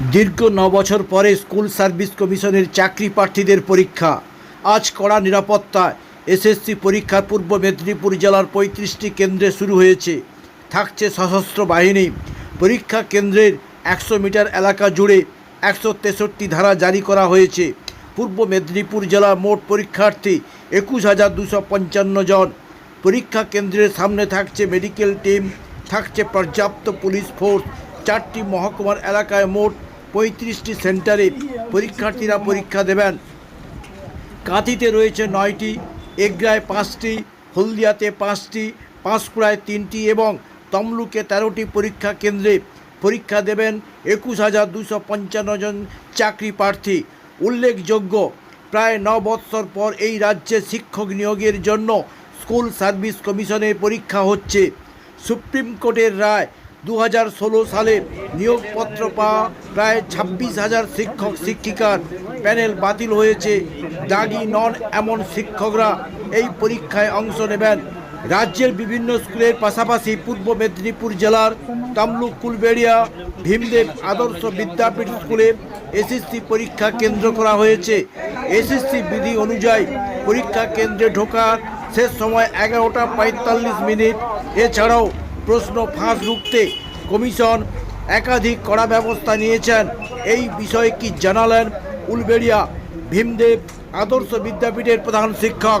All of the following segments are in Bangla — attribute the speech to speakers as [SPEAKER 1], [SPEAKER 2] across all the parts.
[SPEAKER 1] দীর্ঘ ন বছর পরে স্কুল সার্ভিস কমিশনের চাকরি প্রার্থীদের পরীক্ষা। আজ কড়া নিরাপত্তায় এসএসসি পরীক্ষার পূর্ব মেদিনীপুর জেলার পঁয়ত্রিশটি কেন্দ্রে শুরু হয়েছে। থাকছে সশস্ত্র বাহিনী। পরীক্ষা কেন্দ্রের একশো মিটার এলাকা জুড়ে একশো তেষট্টি ধারা জারি করা হয়েছে। পূর্ব মেদিনীপুর জেলার মোট পরীক্ষার্থী একুশ হাজার দুশো পঞ্চান্ন জন। পরীক্ষা কেন্দ্রের সামনে থাকছে মেডিকেল টিম, থাকছে পর্যাপ্ত পুলিশ ফোর্স চারটি মহকুমার এলাকায় মোট পঁয়ত্রিশটি সেন্টারে পরীক্ষার্থীরা পরীক্ষা দেবেন। কাঁথিতে রয়েছে নয়টি, এগরায় পাঁচটি, হলদিয়াতে পাঁচটি, পাঁশকুড়ায় তিনটি এবং তমলুকে তেরোটি পরীক্ষা কেন্দ্রে পরীক্ষা দেবেন একুশ হাজার দুশো পঞ্চান্ন জন চাকরি প্রার্থী। উল্লেখযোগ্য, প্রায় ন বৎসর পর এই রাজ্যে শিক্ষক নিয়োগের জন্য স্কুল সার্ভিস কমিশনের পরীক্ষা হচ্ছে। সুপ্রিম কোর্টের রায় দু হাজার ষোলো সালে নিয়োগপত্র পাওয়া প্রায় ছাব্বিশ হাজার শিক্ষক শিক্ষিকার প্যানেল বাতিল হয়েছে। দাগি নন এমন শিক্ষকরা এই পরীক্ষায় অংশ নেবেন। রাজ্যের বিভিন্ন স্কুলের পাশাপাশি পূর্ব মেদিনীপুর জেলার তমলুক কুলবেড়িয়া, ভীমদেব আদর্শ বিদ্যাপীঠ স্কুলে এসএসসি পরীক্ষা কেন্দ্র করা হয়েছে। এসএসসি বিধি অনুযায়ী পরীক্ষা কেন্দ্রে ঢোকার শেষ সময় এগারোটা পঁয়তাল্লিশ মিনিট। এছাড়াও প্রশ্ন ফাঁস রুখতে কমিশন একাধিক কড়া ব্যবস্থা নিয়েছেন। এই বিষয়ে কি জানালেন উলবেড়িয়া ভীমদেব আদর্শ বিদ্যাপীঠের প্রধান শিক্ষক?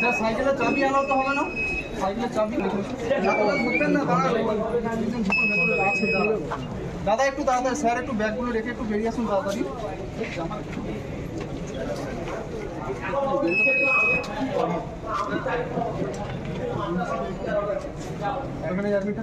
[SPEAKER 2] স্যার, সাইকেলের চাবি আনাও তো হবে না? সাইকেলের চাবি? দাদা, একটু তাড়াতাড়ি, স্যার, একটু ব্যাগগুলো রেখে একটু বেরিয়ে আসুন তাড়াতাড়ি। এখানে অ্যাডমিটটা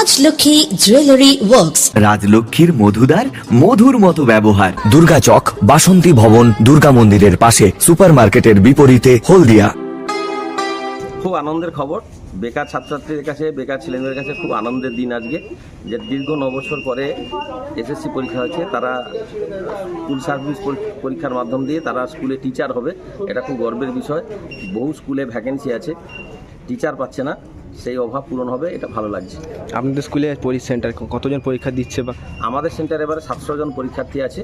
[SPEAKER 3] Rajlakshmi jewellery works
[SPEAKER 4] রাজলক্ষ্মীর মধুদার মধুর মতো ব্যবহার। দুর্গা চক বাসন্তী ভবন দুর্গা মন্দিরের পাশে সুপারমার্কেটের বিপরীতে হলদিয়া।
[SPEAKER 5] খুব আনন্দের খবর। বেকার ছাত্রছাত্রীদের কাছে বেকার ছেলেমেয়েদের কাছে খুব আনন্দের দিন আজকে যে দীর্ঘ ন বছর পরে এসএসসি পরীক্ষা হচ্ছে তারা স্কুল সার্ভিস পরী- পরীক্ষার মাধ্যম দিয়ে তারা স্কুলে টিচার হবে। এটা খুব গর্বের বিষয়। বহু স্কুলে ভ্যাকেন্সি আছে। টিচার পাচ্ছে না। সেই অভাব পূরণ হবে এটা ভালো লাগছে।
[SPEAKER 6] আপনাদের স্কুলে পরীক্ষা সেন্টার কতজন পরীক্ষা দিচ্ছে বা
[SPEAKER 5] আমাদের সেন্টারে এবারে সাতশো জন পরীক্ষার্থী আছে।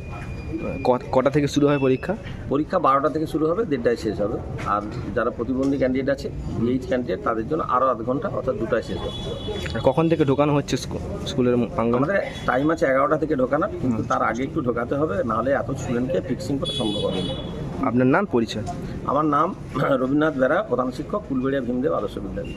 [SPEAKER 6] কটা থেকে শুরু হয় পরীক্ষা?
[SPEAKER 5] পরীক্ষা বারোটা থেকে শুরু হবে দেড়টায় শেষ হবে। আর যারা প্রতিবন্ধী ক্যান্ডিডেট আছে বিএইচ ক্যান্ডিডেট তাদের জন্য আরও আধ ঘণ্টা অর্থাৎ দুটায় শেষ হবে।
[SPEAKER 6] কখন থেকে ঢোকানো হচ্ছে স্কুলের
[SPEAKER 5] আমাদের টাইম আছে এগারোটা থেকে ঢোকানোর কিন্তু তার আগে একটু ঢোকাতে হবে নাহলে এত স্টুডেন্টকে ফিক্সিং করা সম্ভব হবে না।
[SPEAKER 6] আপনার নাম পরিচয়?
[SPEAKER 5] আমার নাম রবীন্দ্রনাথ বেরা প্রধান শিক্ষক ফুলবেড়িয়া ভীমদেব আদর্শ বিদ্যালয়